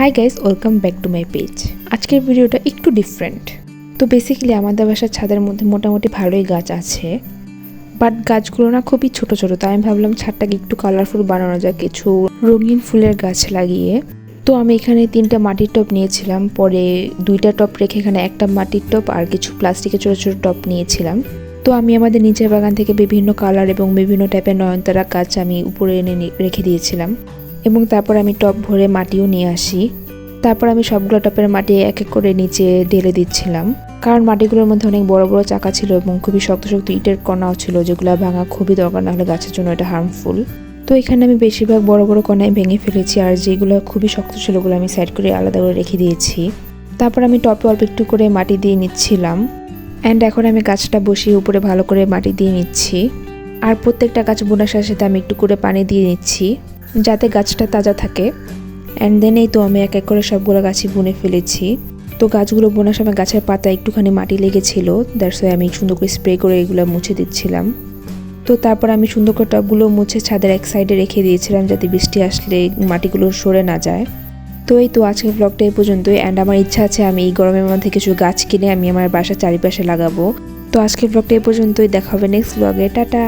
Hi guys welcome back to my page আজকের ভিডিওটা একটু ডিফারেন্ট তো বেসিক্যালি আমাদের বাসার ছাদের মধ্যে মোটামুটি ভালোই গাছ আছে বাট গাছগুলো না খুবই ছোট ছোট, তাই আমি ভাবলাম ছাদটাকে একটু কালারফুল বানানো যায় কিছু রঙিন ফুলের গাছ লাগিয়ে। তো আমি এখানে তিনটা মাটির টপ নিয়েছিলাম, পরে দুইটা টপ রেখে এখানে একটা মাটির টব আর কিছু প্লাস্টিকের ছোটো ছোটো টব নিয়েছিলাম। তো আমি আমাদের নিচের বাগান থেকে বিভিন্ন কালার এবং বিভিন্ন টাইপের নয়নতারা গাছ আমি উপরে এনে রেখে দিয়েছিলাম। এবং তারপর আমি টব ভরে মাটিও নিয়ে আসি। তারপর আমি সবগুলো টপের মাটি এক এক করে নিচে ঢেলে দিচ্ছিলাম। কারণ মাটিগুলোর মধ্যে অনেক বড় বড় চাকা ছিল এবং খুবই শক্ত শক্ত ইটের কণাও ছিল, যেগুলো ভাঙা খুবই দরকার না হলে গাছের জন্য এটা হার্মফুল তো এখানে আমি বেশিরভাগ বড় বড় কণায় ভেঙে ফেলেছি, আর যেগুলো খুবই শক্ত ছিল ওগুলো আমি সাইড করে আলাদা করে রেখে দিয়েছি। তারপর আমি টপে অল্প একটু করে মাটি দিয়ে নিচ্ছিলাম। অ্যান্ড এখন আমি গাছটা বসিয়ে উপরে ভালো করে মাটি দিয়ে নিচ্ছি। আর প্রত্যেকটা গাছ বোনার সাথে আমি একটু করে পানি দিয়ে নিচ্ছি। যাতে গাছটা তাজা থাকে। অ্যান্ড দেন এই তো আমি এক এক করে সবগুলো গাছই বুনে ফেলেছি। তো গাছগুলো বোনার সময় গাছের পাতা একটুখানি মাটি লেগেছিল। দ্যাটস ওয়াই আমি সুন্দর করে স্প্রে করে এগুলো মুছে দিচ্ছিলাম। তো তারপর আমি সুন্দর করে টবগুলো মুছে ছাদের এক সাইডে রেখে দিয়েছিলাম যাতে বৃষ্টি আসলে মাটিগুলো সরে না যায়। তো এই তো আজকের ব্লগটা এই পর্যন্তই। অ্যান্ড আমার ইচ্ছা আছে আমি এই গরমের মধ্যে কিছু গাছ কিনে আমি আমার বাসার চারিপাশে লাগাবো। তো আজকের ব্লগটা এই পর্যন্তই। দেখা হবে নেক্সট ব্লগে টাটা!